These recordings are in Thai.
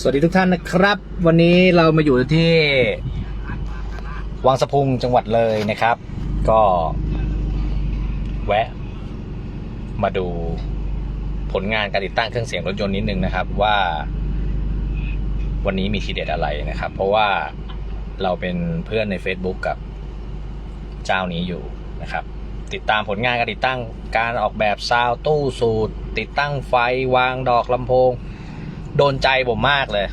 สวัสดีทุกท่านนะครับ วันนี้เรามาอยู่ที่วังสะพุงจังหวัดเลยนะครับ ก็แวะ มาดูผลงานการติดตั้งเครื่องเสียงรถยนต์นิดนึงนะครับว่าวันนี้มีทีเด็ดอะไรนะครับ เพราะว่าเราเป็นเพื่อนใน Facebook กับเจ้านี้อยู่นะครับ ติดตามผลงานการติดตั้งการออกแบบซาวตู้สูตร ติดตั้งไฟวางดอกลำโพง โดนใจผมมากเลย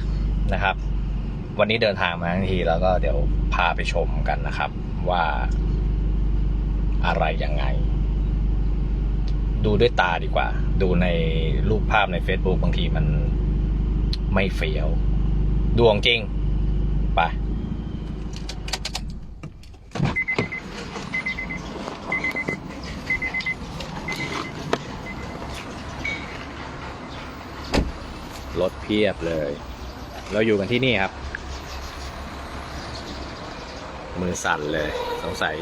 นะครับ วันนี้เดินทางมาทั้งทีแล้วก็เดี๋ยวพาไปชมกันนะครับ ว่าอะไรยังไง ดูด้วยตาดีกว่า ดูในรูปภาพใน Facebook บางทีมันไม่เฟี้ยวดวของจริง ไป รถเพียบเลย เราอยู่กันที่นี่ครับ มือสั่นเลย สงสัย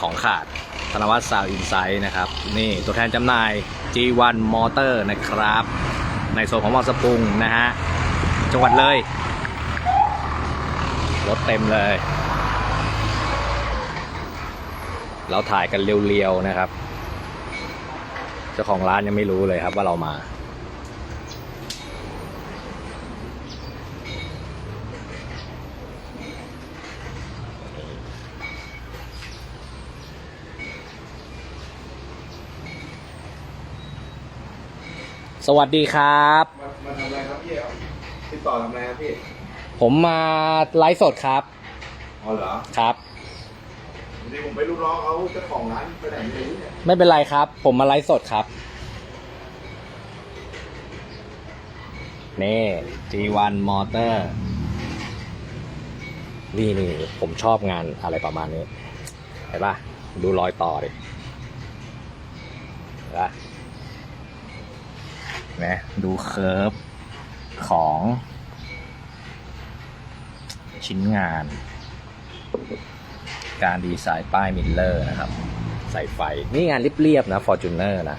ของขาดธนวัฒน์ซาวอินไซด์นะครับ นี่ตัวแทนจำหน่าย G1 Motor นะครับ ในโซนของมอสปุงนะฮะ จังหวัดเลย รถเต็มเลย เราถ่ายกันเรียวๆนะครับ เจ้าของร้านยังไม่รู้เลยครับว่าเรามา สวัสดีครับ มามาทำอะไรครับพี่เอาติดต่อทำอะไรครับพี่ ผมมาไลฟ์สดครับ อ๋อเหรอครับ วันนี้ผมไปลูกน้องเขาเจ้าของร้านไปไหนไม่รู้เนี่ยไม่เป็นไรครับ ผมมาไลฟ์สดครับ นี่ G1 Motor นี่นี่ผมชอบงานอะไรประมาณนี้ เห็นปะดูรอยต่อดิเห็นปะ นะ ดูเคิร์ฟของ ชิ้นงาน การดีไซน์ป้ายมิลเลอร์นะครับ ใส่ไฟ นี่งานเรียบๆนะ Fortuner นะ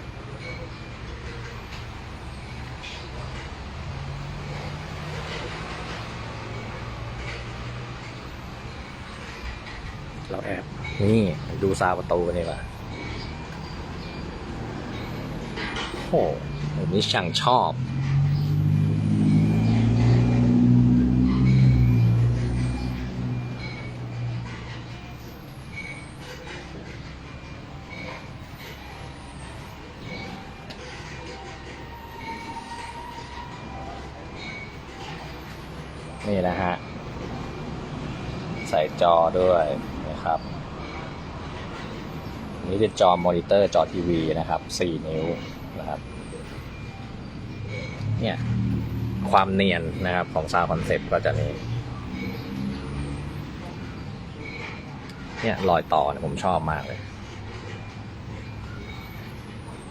เราแอบ นี่ดูซาประตูนดีกว่าโอ้ ผมนี่ช่างชอบ นี่นะฮะ ใส่จอด้วยนะครับนี่เป็นจอมอนิเตอร์จอทีวีนะครับ 4 นิ้วนะครับ เนี่ย ความเนียนนะครับของซาวคอนเซ็ปต์ก็จะนี่เนี่ยรอยต่อเนี่ยผมชอบมากเลย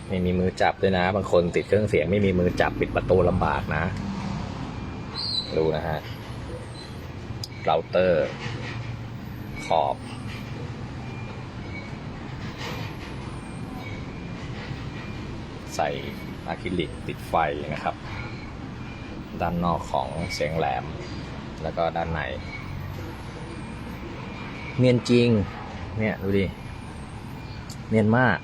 ไม่มีมือจับด้วยนะ บางคนติดเครื่องเสียงไม่มีมือจับปิดประตูลำบากนะ ดูนะฮะเราเตอร์ ขอบ ใส่อะคริลิกติดไฟนะครับ ด้านนอกของเสียงแหลม แล้วก็ด้านใน เนียนจริง เนี่ย ดูดิ เนียนมาก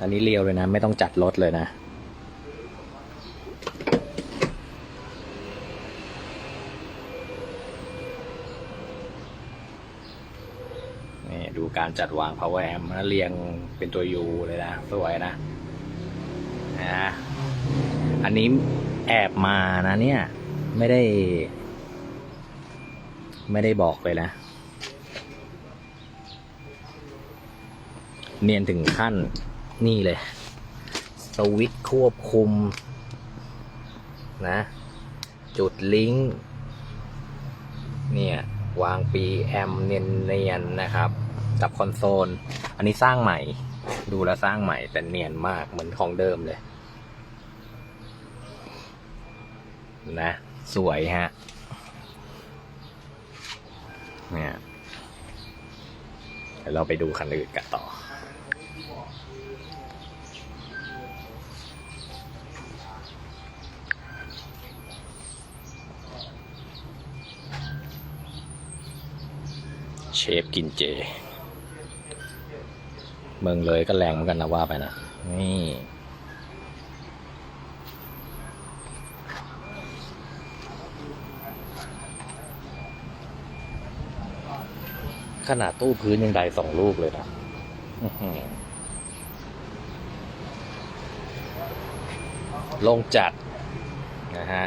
อันนี้เรียวเลยนะ ไม่ต้องจัดรถเลยนะนี่ดูการจัดวาง power amp นะเรียงเป็นตัว U เลยนะ สวยนะ นะ อันนี้แอบมานะเนี่ย ไม่ได้ ไม่ได้บอกเลยนะ เนียนถึงขั้นนี่เลย สวิตควบคุม นะ จุดลิงก์เนี่ย วางปีแอมเนียนๆนะครับ กับคอนโซล อันนี้สร้างใหม่ ดูแล้วสร้างใหม่แต่เนียนมากเหมือนของเดิมเลย นะ สวยฮะ เนี่ยเดี๋ยวเราไปดูคันอื่นกันต่อ เชฟกินเจ เมืองเลยก็แรงเหมือนกันนะว่าไปนะ นี่ ขนาดตู้พื้นยังได้สองลูกเลยนะอื้อหือลงจัด นะฮะ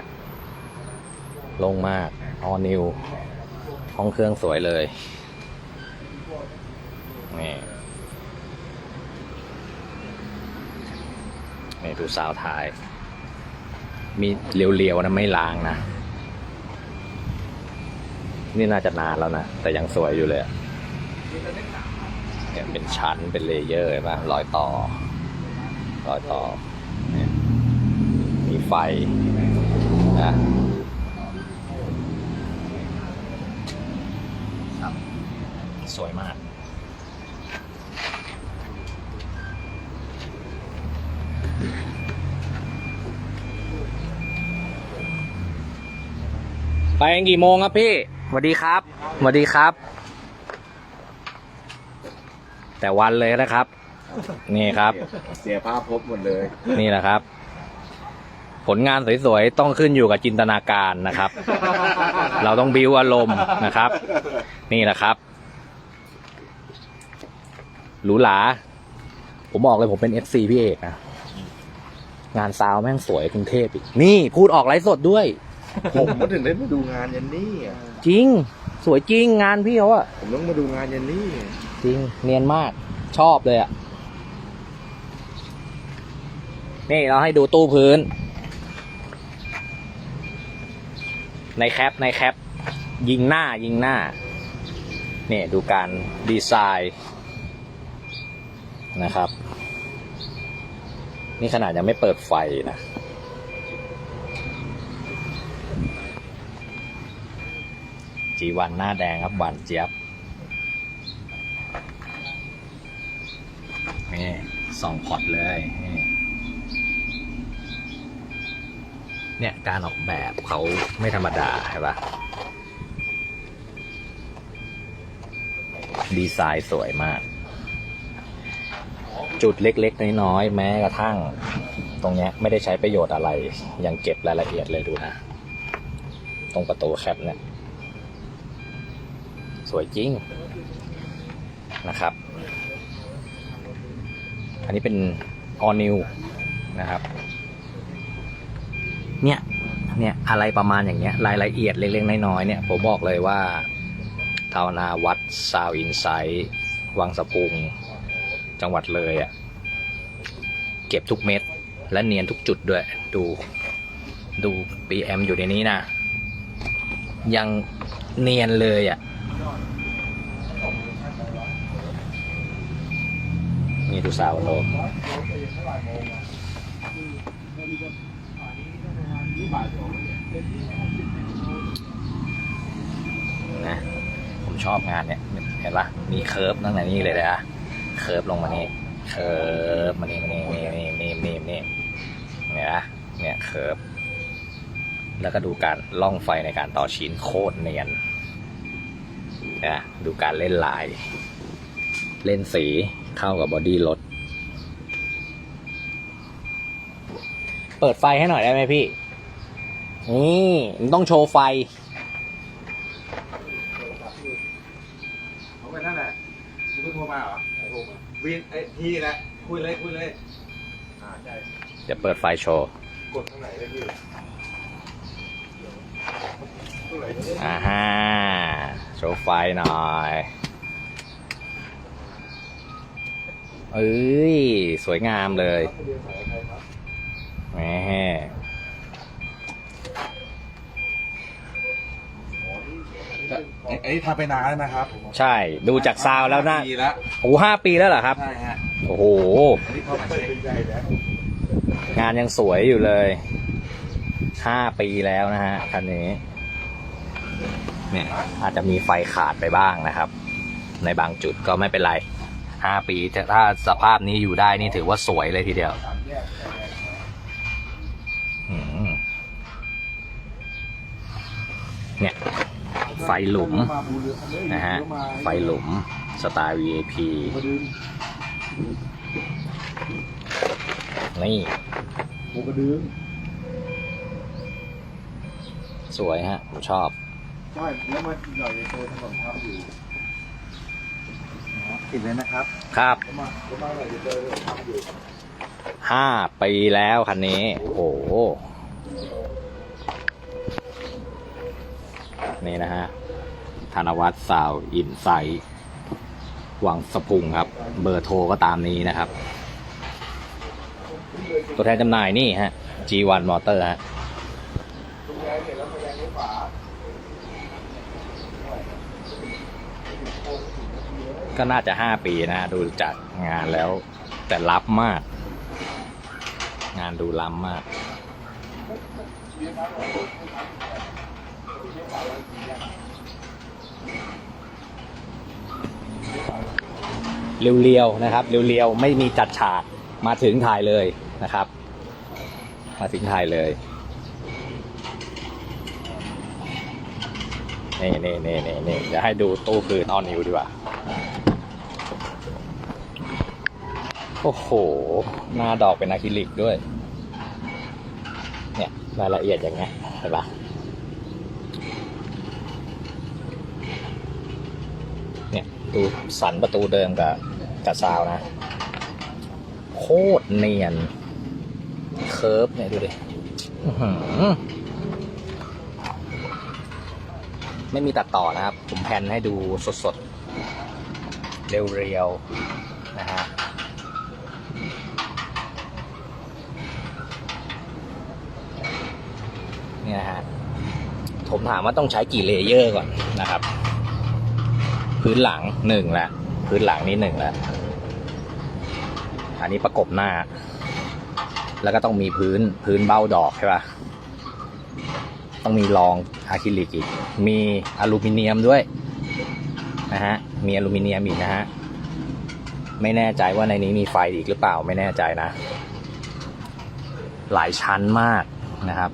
ลงมากออนิว ห้องเครื่องสวยเลย นี่ นี่ดูสาวท้าย มีเรียวๆนะ ไม่ล้างนะ นี่น่าจะนานแล้วนะ แต่ยังสวยอยู่เลยอะ เนี่ยเป็นชั้นเป็นเลเยอร์เห็นปะรอยต่อ รอยต่อมีไฟนะสวยมากไปกี่โมงครับพี่สวัสดีครับสวัสดีครับ แต่วันเลยนะครับ นี่ครับ เสียภาพพบหมดเลย นี่แหละครับ ผลงานสวยๆ ต้องขึ้นอยู่กับจินตนาการนะครับ เราต้องบิวอารมณ์นะครับ นี่แหละครับ หรูหรา ผมบอกเลยผมเป็น FC พี่เอกนะ งานซาวแม่งสวยกรุงเทพอีก นี่พูดออกไลฟ์สดด้วย ผมก็ถึงได้มาดูงานยันนี่อะจริง สวยจริงงานพี่เขาอะผมต้องมาดูงานยันนี่ จริง เนียนมาก ชอบเลยอะนี่เราให้ดูตู้พื้น ในแคป ในแคป ยิงหน้ายิงหน้า เนี่ยดูการดีไซน์นะครับ นี่ขนาดยังไม่เปิดไฟนะจีวันหน้าแดงครับหวานเจี๊ยบ นี่สองพอร์ตเลยเนี่ยการออกแบบเขาไม่ธรรมดาใช่ปะดีไซน์สวยมาก จุดเล็กๆ น้อยๆ แม้กระทั่ง ตรงเนี้ยไม่ได้ใช้ประโยชน์อะไร ยังเก็บรายละเอียดเลยดูนะ ตรงประตูแคปเนี่ย สวยจริงนะครับ อันนี้เป็น all new นะครับ เนี่ย เนี่ยอะไรประมาณอย่างเงี้ย รายละเอียดเล็กๆน้อยๆเนี่ย ผมบอกเลยว่าทาวนาวัดซาวอินไซต์วังสะพุง จังหวัดเลยอะ่ะ เก็บทุกเม็ด และเนียนทุกจุดด้วย ดู ดู PM อยู่ในนี้นะ ยังเนียนเลยอะ่ะ นี่ดูสาวโลกนะผมชอบงานเนี่ยเห็นปะมีเคิร์ฟตั้งแต่นี่เลยนะเคิร์ฟลงมานี่เคิร์ฟมานี่มานี่นี่นี่นี่นี่นี่เนี่ยนะเนี่ยเคิร์ฟแล้วก็ดูการล่องไฟในการต่อชิ้นโคตรเนียนนะดูการเล่นลาย เล่นสี เข้ากับบอดี้รถ เปิดไฟให้หน่อยได้ไหมพี่ นี่มันต้องโชว์ไฟเขาไปนั่นแหละคุณเพิ่งโทรมาเหรอโทรมาวินไอ้ทีแหละคุยเลยคุยเลยอ่าใช่เดี๋ยวเปิดไฟโชว์ กดข้างไหนเลยพี่ตรงไหนเนี่ยอ่าฮะโชว์ไฟหน่อย เอ้ย สวยงามเลยแหมไอ้ไอ้ทำไปนานแล้วนะครับ ใช่ ดูจากซาวด์แล้วนะปีแล้วโอ้ห้าปีแล้วเหรอครับ ใช่ฮะ โอ้โหอันนี้เข้ามาเช็คใจแล้วงานยังสวยอยู่เลยห้าปีแล้วนะฮะ คันนี้ เนี่ย อาจจะมีไฟขาดไปบ้างนะครับ ในบางจุดก็ไม่เป็นไร ห้าปีแต่ถ้าสภาพนี้อยู่ได้นี่ถือว่าสวยเลยทีเดียวอืมเนี่ย ไฟหลุมนะฮะ ไฟหลุมสไตล์ VIP นี่สวยฮะ ผมชอบใช่แล้วมาหน่อยโตถนนทำอยู่ ติดเลยนะครับ ครับห้าปีแล้วคันนี้ โอ้โห นี่นะฮะ ธนวัฒน์สาวอินไซต์วังสะพุงครับ เบอร์โทรก็ตามนี้นะครับ ตัวแทนจำหน่ายนี่ฮะ G1 Motor ฮะ ก็น่าจะห้าปีนะ ดูจากงานแล้ว แต่ล้ำมาก งานดูล้ำมาก เรียวๆนะครับ เรียวๆ ไม่มีจัดฉาก มาถึงถ่ายเลยนะครับ มาถึงถ่ายเลยนี่นี่นี่นี่นี่จะให้ดูตู้คืนออนนิวดีกว่า โอ้โห หน้าดอกเป็นอะคริลิกด้วย เนี่ยรายละเอียดอย่างเงี้ยเห็นปะเนี่ยดูสันประตูเดิมกับกับซาวนะ โคตรเนียน เคิร์ฟเนี่ยดูดิไม่มีตัดต่อนะครับ ผมแพนให้ดูสดๆ เรียวๆ นะฮะ เนี่ยฮะผมถามว่าต้องใช้กี่เลเยอร์ก่อนนะครับ พื้นหลังหนึ่งล้วพื้นหลังนี่หนึ่งล้วอันนี้ประกบหน้า แล้วก็ต้องมีพื้นพื้นเบ้าดอกใช่ปะต้องมีรองอะคริลิกอีก มีอลูมิเนียมด้วยนะฮะมีอลูมิเนียมอีกนะฮะไม่แน่ใจว่าในนี้มีไฟอีกหรือเปล่าไม่แน่ใจนะ หลายชั้นมากนะครับ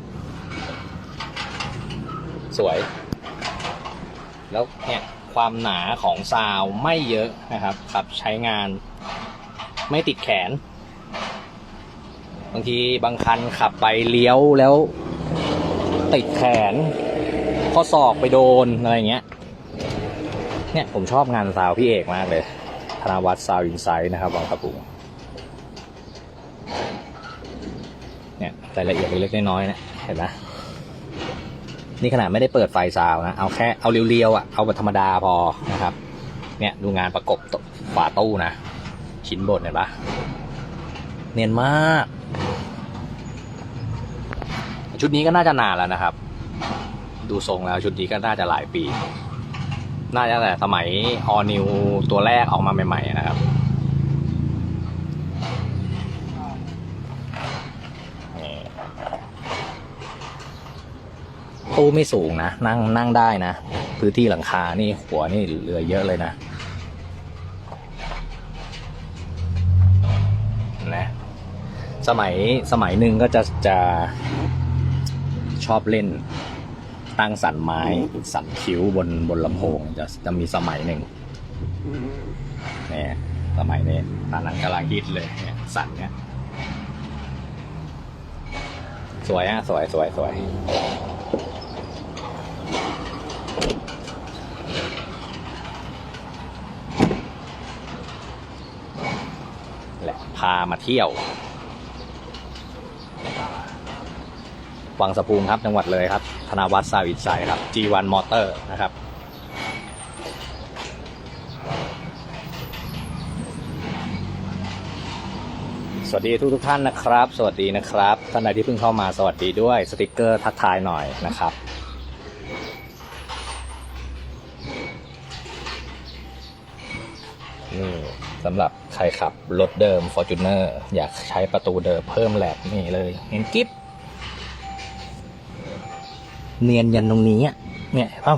วย แล้วเนี่ยความหนาของซาวไม่เยอะนะครับ ขับใช้งานไม่ติดแขน บางทีบางคันขับไปเลี้ยวแล้วติดแขน ข้อศอกไปโดน อะไรเงี้ย เนี่ยผมชอบงานซาวพี่เอกมากเลย ธนวัฒน์ซาวอินไซด์นะครับวังกระปุงเนี่ยรายละเอียดเล็กๆน้อยๆเนะเห็ นี่ขนาดไม่ได้เปิดไฟซาวนะ เอาแค่เอาเรียวๆอะ เอาแบบธรรมดาพอนะครับ เนี่ยดูงานประกบฝาตู้นะ ชิ้นบนเห็นปะเนียนมาก ชุดนี้ก็น่าจะนานแล้วนะครับ ดูทรงแล้วชุดนี้ก็น่าจะหลายปี น่าจะแต่สมัยออนิวตัวแรกออกมาใหม่ ๆ นะครับนี่ ตู้ไม่สูงนะ นั่งนั่งได้นะ พื้นที่หลังคา นี่หัวนี่เหลือเยอะเลยนะนะสมัยสมัยหนึ่งก็จะจะชอบเล่นตั้งสันไม้สันคิ้วบนบนลำโพงจะจะมีสมัยหนึ่งเนี่ยสมัยนี้ตอนนั้นกำลังฮิตเลยเนี่ยสันเนี่ยสวยอะสวยสวยสวย แหละ พามาเที่ยว วังสะพุงครับจังหวัดเลยครับ ธนวัฒน์ซาวินไซครับ G1 Motor นะครับสวัสดีทุกทุกท่านนะครับ สวัสดีนะครับ ท่านใดที่เพิ่งเข้ามาสวัสดีด้วยสติกเกอร์ทักทายหน่อยนะครับ นี่สำหรับ ใครขับรถเดิม Fortuner อยากใช้ประตูเดิมเพิ่มแหลกนี่เลยเห็นกิ๊บเนียนยันตรงนี้เนี่ยเอ้า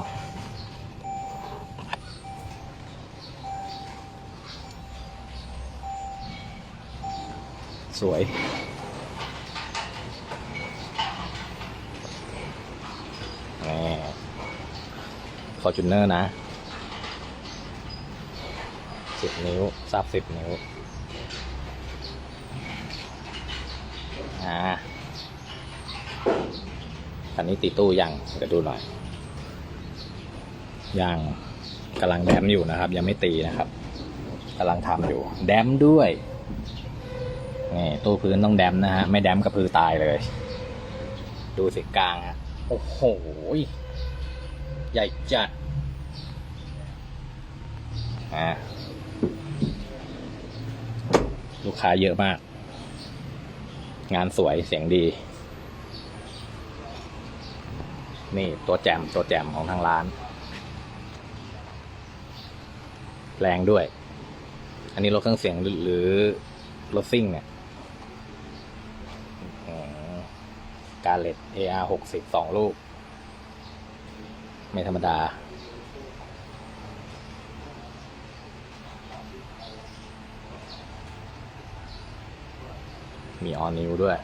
สวย นี่ Fortuner นะ สิบนิ้วซับสิบนิ้ว อ่าคันนี้ตีตู้ยังเดี๋ยวดูหน่อย ยังกำลังแดมอยู่นะครับ ยังไม่ตีนะครับกำลังทำอยู่ แดมด้วยนี่ตู้พื้นต้องแดมนะฮะ ไม่แดมกระพือตายเลย ดูสิกลางฮะ โอ้โห ใหญ่จัดอ่า ลูกค้าเยอะมาก งานสวยเสียงดี นี่ตัวแจมตัวแจมของทางร้าน แรงด้วย อันนี้รถเครื่องเสียงหรือรถซิ่งเนี่ยการเลด AR หกสิบสองลูก ไม่ธรรมดา มีออนิวด้วย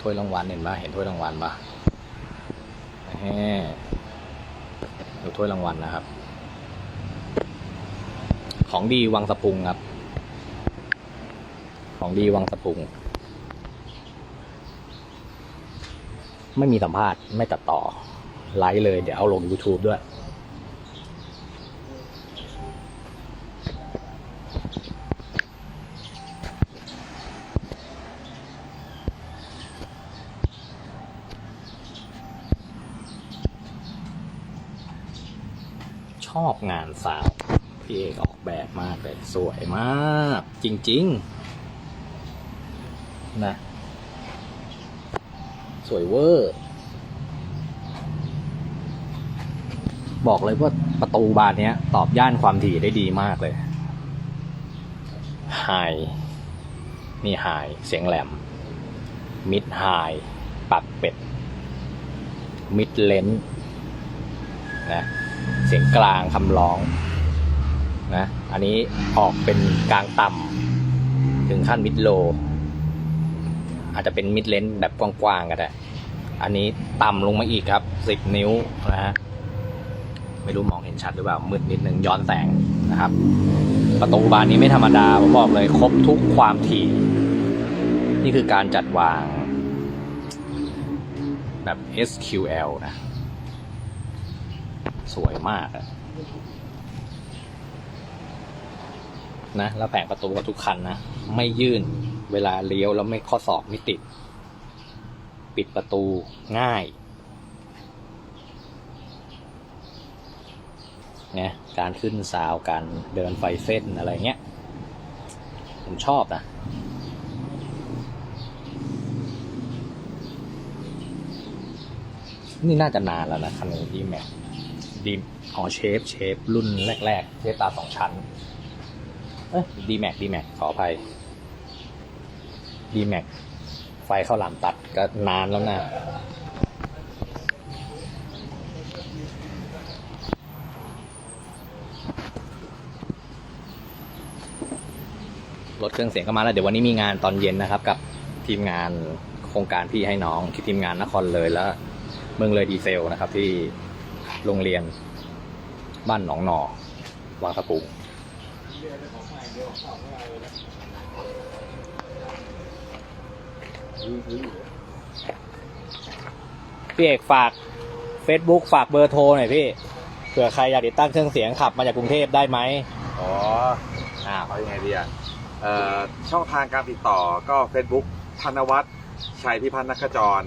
ถ้วยรางวัลเห็นปะเห็นถ้วยรางวัลปะแฮ่ดูถ้วยรางวัลนะครับ ของดีวังสะพุงครับ ของดีวังสะพุง ไม่มีสัมภาษณ์ไม่ตัดต่อ ไลฟ์เลย เดี๋ยวเอาลง YouTube ด้วย ช อบงานสาวพี่เอกออกแบบมากเลยสวยมาก จริง ๆ นะ สวยเวอร์ บอกเลยว่าประตูบานนี้ตอบย่านความถี่ได้ดีมากเลยไฮนี่ไฮเสียงแหลม มิดไฮปักเป็ด มิดเลนนะ เสียงกลางคำร้องนะอันนี้ออกเป็นกลางต่ำถึงขั้นมิดโล อาจจะเป็นมิดเลนแบบกว้างๆก็ได้อันนี้ต่ำลงมาอีกครับ10นิ้วนะฮะไม่รู้มองเห็นชัดหรือเปล่ามืดนิดนึงย้อนแสงนะครับ ประตูบานนี้ไม่ธรรมดาผมบอกเลยครบทุกความถี่ นี่คือการจัดวางแบบ SQL นะ สวยมากอะนะ แล้วแผงประตูทุกคันนะ ไม่ยื่นเวลาเลี้ยวแล้วไม่ข้อศอกไม่ติด ปิดประตูง่ายเนี่ยการขึ้นซาวการเดินไฟเส้นอะไรเงี้ย ผมชอบนะนี่น่าจะนานแล้วนะคันนี้ดีแม็ก ดีอ๋อเชฟเชฟรุ่นแรกๆเชฟตาสองชั้น เอ้ยดีแม็กดีแม็กขออภัยดีแม็กไฟเข้าหลามตัดก็นานแล้วนะรถเครื่องเสียงก็มาแล้ว เดี๋ยววันนี้มีงานตอนเย็นนะครับ กับทีมงานโครงการพี่ให้น้องที่ทีมงานนครเลยแล้ว เมืองเลยดีเซลนะครับที่ โรงเรียน บ้านหนองหนอวังสะพุงพี่เอกฝาก Facebook ฝากเบอร์โทรหน่อยพี่เผื่อใครอยากติดตั้งเครื่องเสียงขับมาจากกรุงเทพได้ไหมอ๋ออ่าเอายังไงดีอะเอ่อช่องทางการติดต่อก็ Facebook ธนวัฒน์ชัยพิพัฒน์นักขจร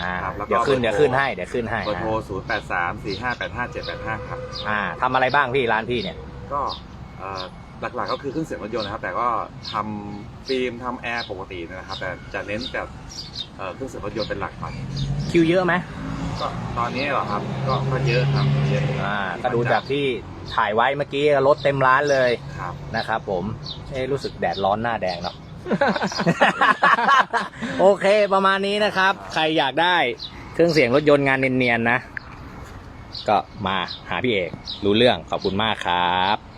อ่าครับแล้วก็ เดี๋ยวขึ้นเบอร์เดี๋ยวขึ้นให้เดี๋ยวขึ้นให้เบอร์โทร 0 8 3 4 5 8 5 7 8 5 ครับ อ่าทำอะไรบ้างพี่ร้านพี่เนี่ย ก็เอ่อหลักๆก็คือเครื่องเสียงรถยนต์นะครับ แต่ก็ทำฟิล์มทำแอร์ปกตินะครับ แต่จะเน้นแต่เอ่อเครื่องเสียงรถยนต์เป็นหลักก่อนคิวเยอะไหมก็ตอนนี้เหรอครับ ก็ก็เยอะครับเยอะอ่าก็ดูจากที่ถ่ายไว้เมื่อกี้รถเต็มร้านเลยครับ นะครับผมเอ้รู้สึกแดดร้อนหน้าแดงเนาะ โอเคประมาณนี้นะครับ ใครอยากได้เครื่องเสียงรถยนต์งานเนียนๆนะ ก็มาหาพี่เอกรู้เรื่องขอบคุณมากครับ